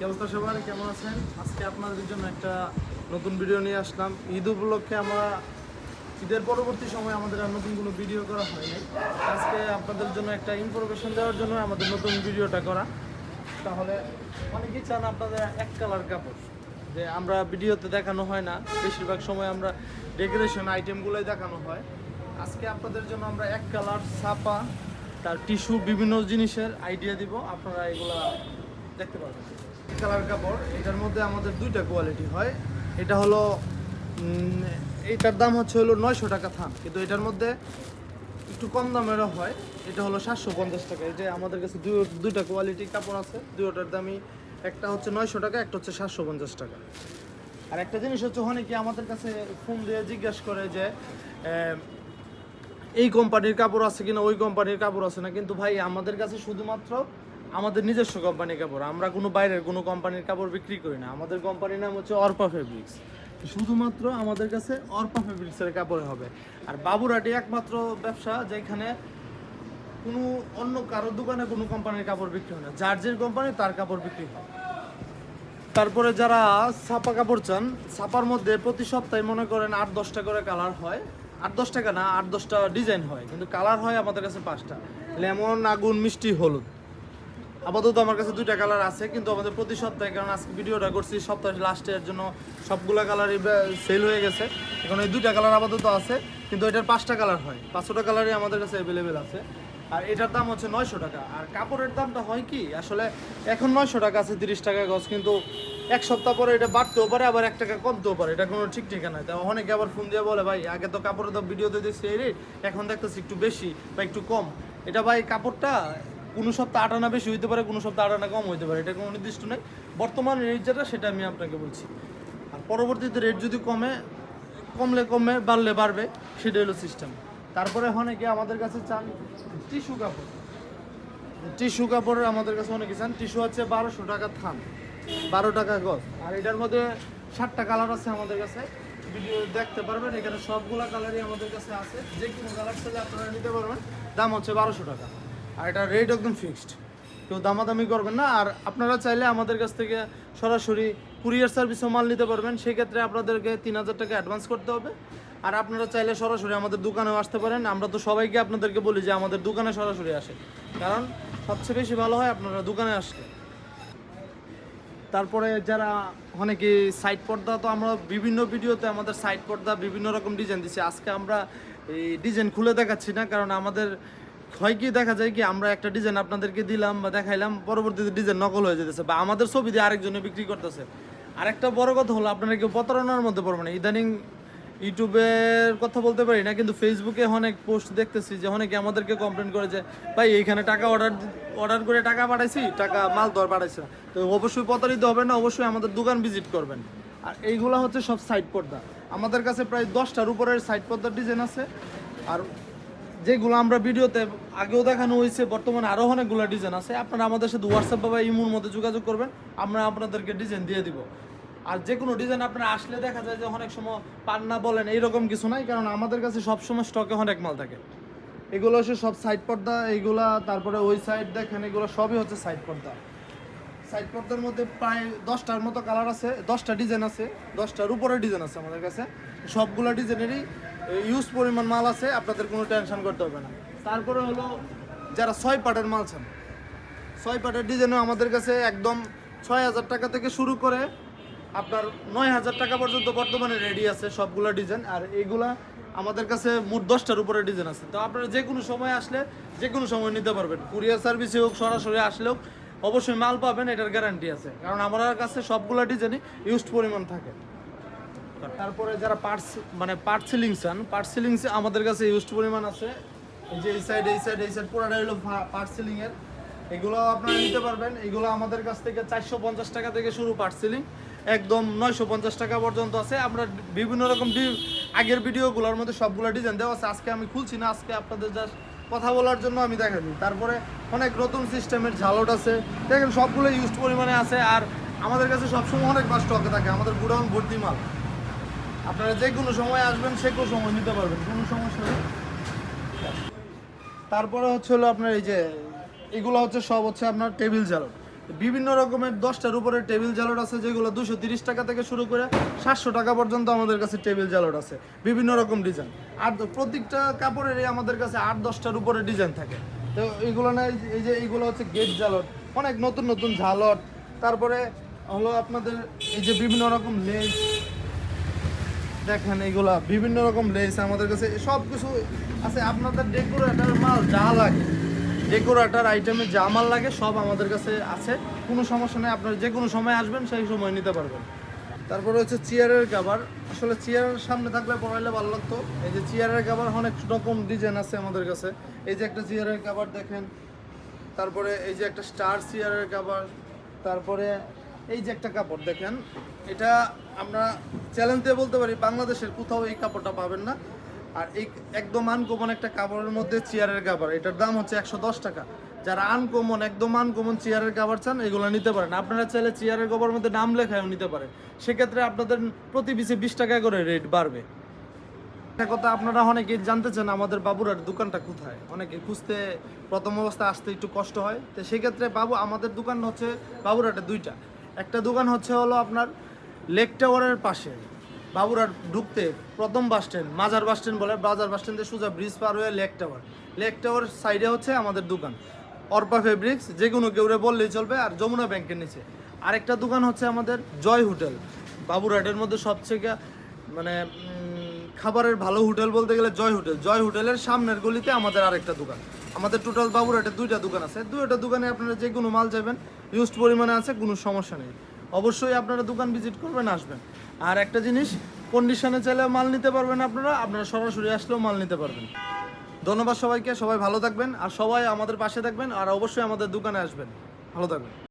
কি অবস্থা সবার? কেমন আছেন? আজকে আপনাদের জন্য একটা নতুন ভিডিও নিয়ে আসলাম। ঈদ উপলক্ষে আমরা ঈদের পরবর্তী সময় আমাদের আর নতুন কোনো ভিডিও করা হয়নি আজকে আপনাদের জন্য একটা ইনফরমেশন দেওয়ার জন্য আমাদের নতুন ভিডিওটা করা। তাহলে অনেকেই চান আপনাদের এক কালার কাপড়, যে আমরা ভিডিওতে দেখানো হয় না। বেশিরভাগ সময় আমরা ডেকোরেশন আইটেমগুলোই দেখানো হয়। আজকে আপনাদের জন্য আমরা এক কালার ছাপা, তার টিস্যু বিভিন্ন জিনিসের আইডিয়া দিব। আপনারা এগুলা দেখতে পারবেন। কালার কাপড়, এটার মধ্যে আমাদের দুইটা কোয়ালিটি হয়। এটা হলো এটার দাম হচ্ছে হলো নয়শো টাকা থান, কিন্তু এটার মধ্যে একটু কম দামেরও হয়। এটা হলো সাতশো পঞ্চাশ টাকা। এই যে আমাদের কাছে দুই, দুইটা কোয়ালিটি কাপড় আছে, দুইটার দামই একটা হচ্ছে নয়শো টাকা, একটা হচ্ছে সাতশো পঞ্চাশ টাকা। আর একটা জিনিস হচ্ছে অনেকে আমাদের কাছে ফোন দিয়ে জিজ্ঞাসা করে যে এই কোম্পানির কাপড় আছে কিনা, ওই কোম্পানির কাপড় আছে না, কিন্তু ভাই, আমাদের কাছে শুধুমাত্র আমাদের নিজস্ব কোম্পানির কাপড়, আমরা কোনো বাইরের কোনো কোম্পানির কাপড় বিক্রি করি না। আমাদের কোম্পানির নাম হচ্ছে অর্পা ফেব্রিক্স। শুধুমাত্র আমাদের কাছে অর্পা ফেব্রিক্সের কাপড় হবে। আর বাবুরাটি একমাত্র ব্যবসা যেখানে কোনো অন্য কারোর দোকানে কোনো কোম্পানির কাপড় বিক্রি হয় না। যার যে কোম্পানি, তার কাপড় বিক্রি হয়। তারপরে যারা ছাপা কাপড় চান, ছাপার মধ্যে প্রতি সপ্তাহে মনে করেন আট দশটা করে কালার হয়। আট দশ টাকা না আট দশটা ডিজাইন হয়, কিন্তু কালার হয় আমাদের কাছে পাঁচটা। লেমন, আগুন, মিষ্টি, হলুদ। আপাতত আমার কাছে দুইটা কালার আছে, কিন্তু আমাদের প্রতি সপ্তাহে, কারণ আজকে ভিডিওটা করছি, সপ্তাহে লাস্টের জন্য সবগুলা কালারই সেল হয়ে গেছে। এখন এই দুইটা কালার আপাতত আছে, কিন্তু এটার পাঁচটা কালার হয়। পাঁচশোটা কালারই আমাদের কাছে অ্যাভেলেবেল আছে। আর এটার দাম হচ্ছে নয়শো টাকা। আর কাপড়ের দামটা হয় কি, আসলে এখন নয়শো টাকা আছে, তিরিশ টাকা গজ, কিন্তু এক সপ্তাহ পরে এটা বাড়তেও পারে, আবার এক টাকা কমতেও পারে। এটা কোনো ঠিক ঠিকানা নাই। তা অনেকে আবার ফোন দিয়ে বলে, ভাই, আগে তো কাপড়ের দাম ভিডিওতে দেখছি রেট এখন দেখতেছি একটু বেশি বা একটু কম। এটা ভাই, কাপড়টা কোনো সপ্তাহ আটানা বেশি হইতে পারে, কোনো সপ্তাহ আটানা কম হইতে পারে, এটা কোনো নির্দিষ্ট নেই বর্তমান রেট যেটা, সেটা আমি আপনাকে বলছি। আর পরবর্তীতে রেট যদি কমে, কমলে কমে, বাড়লে বাড়বে, সেটা হলো সিস্টেম তারপরে অনেকে আমাদের কাছে চান টিস্যু কাপড়। টিস্যু কাপড়ের আমাদের কাছে অনেকে চান টিস্যু হচ্ছে বারোশো টাকা থান, বারো টাকা গজ। আর এটার মধ্যে ষাটটা কালার আছে আমাদের কাছে। ভিডিও দেখতে পারবেন, এখানে সবগুলা কালারই আমাদের কাছে আছে। যে কোনো কালার চাইলে আপনারা নিতে পারবেন। দাম হচ্ছে বারোশো টাকা। আর এটা রেট একদম ফিক্সড কেউ দামাদামি করবেন না, আর আপনারা চাইলে আমাদের কাছ থেকে সরাসরি কুরিয়ার সার্ভিসও মাল নিতে পারবেন। সেক্ষেত্রে আপনাদেরকে তিন হাজার টাকা অ্যাডভান্স করতে হবে। আর আপনারা চাইলে সরাসরি আমাদের দোকানেও আসতে পারেন। আমরা তো সবাইকে আপনাদেরকে বলি যে আমাদের দোকানে সরাসরি আসে। কারণ সবচেয়ে বেশি ভালো হয় আপনারা দোকানে আসলে। তারপরে যারা অনেকে সাইড পর্দা, তো আমরা বিভিন্ন ভিডিওতে আমাদের সাইড পর্দা বিভিন্ন রকম ডিজাইন দিচ্ছি আজকে আমরা এই ডিজাইন খুলে দেখাচ্ছি না, কারণ আমাদের হয় কি, দেখা যায় কি, আমরা একটা ডিজাইন আপনাদেরকে দিলাম বা দেখাইলাম, পরবর্তীতে ডিজাইন নকল হয়ে যেতেছে বা আমাদের ছবি দিয়ে আরেকজনে বিক্রি করতেছে। আরেকটা বড় কথা হলো, আপনারা কেউ প্রতারণার মধ্যে পড়বেন না। ইদানিং ইউটিউবের কথা বলতে পারি না, কিন্তু ফেসবুকে অনেক পোস্ট দেখতেছি যে অনেকে আমাদেরকে কমপ্লেন করে যে, ভাই, এইখানে টাকা অর্ডার অর্ডার করে টাকা পাঠাইছি, টাকা মাল দর পাঠাইছে। তো অবশ্যই প্রতারিত হবে না, অবশ্যই আমাদের দোকান ভিজিট করবেন। আর এইগুলো হচ্ছে সব সাইড পর্দা। আমাদের কাছে প্রায় দশটার উপরের সাইড পর্দার ডিজাইন আছে। আর যেগুলো আমরা ভিডিওতে আগেও দেখানো হয়েছে, বর্তমানে আরও অনেকগুলো ডিজাইন আছে। আপনারা আমাদের সাথে হোয়াটসঅ্যাপ বা ইমুর মধ্যে যোগাযোগ করবেন, আমরা আপনাদেরকে ডিজাইন দিয়ে দিব। আর যে কোনো ডিজাইন আপনারা আসলে দেখা যায় যে অনেক সময় পান না বলেন, এইরকম কিছু নাই, কারণ আমাদের কাছে সবসময় স্টকে অনেক মাল থাকে। এগুলো হচ্ছে সব সাইড পর্দা, এইগুলা, তারপরে ওই সাইড দেখেন, এগুলো সবই হচ্ছে সাইড পর্দা। সাইড পর্দার মধ্যে প্রায় দশটার মতো কালার আছে, দশটা ডিজাইন আছে, দশটার উপরে ডিজাইন আছে আমাদের কাছে। সবগুলো ডিজাইনেরই ইউজ পরিমাণ মাল আছে, আপনাদের কোনো টেনশন করতে হবে না। তারপরে হলো, যারা ছয় পাটের মাল চান, ছয় পাটের ডিজাইনও আমাদের কাছে একদম ছয় হাজার টাকা থেকে শুরু করে আপনার নয় হাজার টাকা পর্যন্ত বর্তমানে রেডি আছে সবগুলো ডিজাইন আর এইগুলা আমাদের কাছে মোট দশটার উপরে ডিজাইন আছে। তো আপনারা যে কোনো সময় আসলে, যে কোনো সময় নিতে পারবেন। কুরিয়ার সার্ভিসে হোক, সরাসরি আসলেও অবশ্যই মাল পাবেন, এটার গ্যারান্টি আছে। কারণ আমার কাছে সবগুলো ডিজাইনই ইউজড পরিমাণ থাকে। তারপরে যারা পার্টস মানে পার্ট সিলিং চান পার্ট সিলিং আমাদের কাছে ইউজড পরিমাণ আছে। এই যে এই সাইড এই সাইড এই সাইড পুরোটা হলো পার্ট সিলিং এর। এগুলো আপনারা নিতে পারবেন। এগুলো আমাদের কাছ থেকে চারশো পঞ্চাশ টাকা থেকে শুরু পার্ট সিলিং একদম নয়শো পঞ্চাশ টাকা পর্যন্ত আছে। আমরা বিভিন্ন রকম আগের ভিডিওগুলোর মধ্যে সবগুলো ডিজাইন দেওয়া আছে। আজকে আমি খুলছি না, আজকে আপনাদের জাস্ট কথা বলার জন্য আমি দেখাবি তারপরে অনেক নতুন সিস্টেমের ঝালট আছে। দেখেন সবগুলো ইউজড পরিমাণে আছে। আর আমাদের কাছে সবসময় অনেক মাস স্টকে থাকে। আমাদের গুডাউন ভর্তি মাল। আপনারা যে কোনো সময় আসবেন সে কোনো সময় নিতে পারবেন, কোনো সমস্যা নেই। তারপরে হচ্ছে হলো আপনার এই যে, এগুলো হচ্ছে সব হচ্ছে আপনার টেবিল ঝালট বিভিন্ন রকমের দশটার উপরে টেবিল জালট আছে, যেগুলো দুশো তিরিশ টাকা থেকে শুরু করে সাতশো টাকা পর্যন্ত আমাদের কাছে টেবিল জালট আছে, বিভিন্ন রকম ডিজাইন। আর প্রত্যেকটা কাপড়েরই আমাদের কাছে আট দশটার উপরে ডিজাইন থাকে। তো এইগুলো না, এই যে- এই যে এইগুলো হচ্ছে গেট জালট অনেক নতুন নতুন ঝালট তারপরে হলো আপনাদের এই যে বিভিন্ন রকম লেস দেখেন এইগুলা বিভিন্ন রকম লেস আমাদের কাছে সব কিছু আছে। আপনাদের ডেকোরেটার মাল যা লাগে ডেকোরেটার আইটেমে যা মাল লাগে, সব আমাদের কাছে আছে। কোনো সমস্যা নেই, আপনারা যে কোনো সময় আসবেন, সেই সময় নিতে পারবেন। তারপরে হচ্ছে চেয়ারের কাভার আসলে চেয়ারের সামনে থাকলে পড়াইলে ভালো লাগতো। এই যে চেয়ারের কাভার অনেক রকম ডিজাইন আছে আমাদের কাছে। এই যে একটা চেয়ারের কাভার দেখেন। তারপরে এই যে একটা স্টার চেয়ারের কাভার তারপরে এই যে একটা কাপড় দেখেন, এটা আমরা চ্যালেঞ্জ দিয়ে বলতে পারি, বাংলাদেশের কোথাও এই কাপড়টা পাবেন না। আর এই একদম আনকমন একটা কাপড়ের মধ্যে চেয়ারের কাভার এটার দাম হচ্ছে একশো দশ টাকা। যারা আনকমন একদম আনকমন চেয়ারের কাভার চান, এগুলো নিতে পারেন। আপনারা চাইলে চেয়ারের কাভার মধ্যে নাম লেখায়ও নিতে পারেন সেক্ষেত্রে আপনাদের প্রতি পিসে বিশ টাকা করে রেট বাড়বে। একটা কথা আপনারা অনেকে জানতে চান, আমাদের বাবুরার দোকানটা কোথায়? অনেকে খুঁজতে প্রথম অবস্থায় আসতে একটু কষ্ট হয়। তো সেক্ষেত্রে বাবু, আমাদের দোকান হচ্ছে বাবুরাটে দুইটা। একটা দোকান হচ্ছে হলো আপনার লেক টাওয়ারের পাশে। বাবুরাট ঢুকতে প্রথম বাস স্ট্যান্ড, মাজার বাস স্ট্যান্ড বলে বাজার বাস স্ট্যান্ডে সোজা ব্রিজ পার হয়ে লেক টাওয়ার। লেক টাওয়ার সাইডে হচ্ছে আমাদের দোকান। অর্পা ফেব্রিক্স যে কোনো কেউরে বললেই চলবে, আর যমুনা ব্যাংকের নিচে। আরেকটা দোকান হচ্ছে আমাদের জয় হোটেল। বাবুরহাটের মধ্যে সবচেয়ে মানে খাবারের ভালো হোটেল বলতে গেলে জয় হোটেল। জয় হোটেলের সামনের গলিতে আমাদের আরেকটা দোকান। আমাদের টোটাল বাবুরহাটে দুইটা দোকান আছে। দুইটা দোকানে আপনারা যে কোনো মাল যাবেন ইউজড পরিমাণে আছে, কোনো সমস্যা নেই। অবশ্যই আপনারা দোকান ভিজিট করবেন, আসবেন। আর একটা জিনিস কন্ডিশনে চাইলে মাল নিতে পারবেন আপনারা আপনারা সরাসরি আসলেও মাল নিতে পারবেন। ধন্যবাদ সবাইকে, সবাই ভালো থাকবেন, আর সবাই আমাদের পাশে থাকবেন, আর অবশ্যই আমাদের দোকানে আসবেন। ভালো থাকবেন।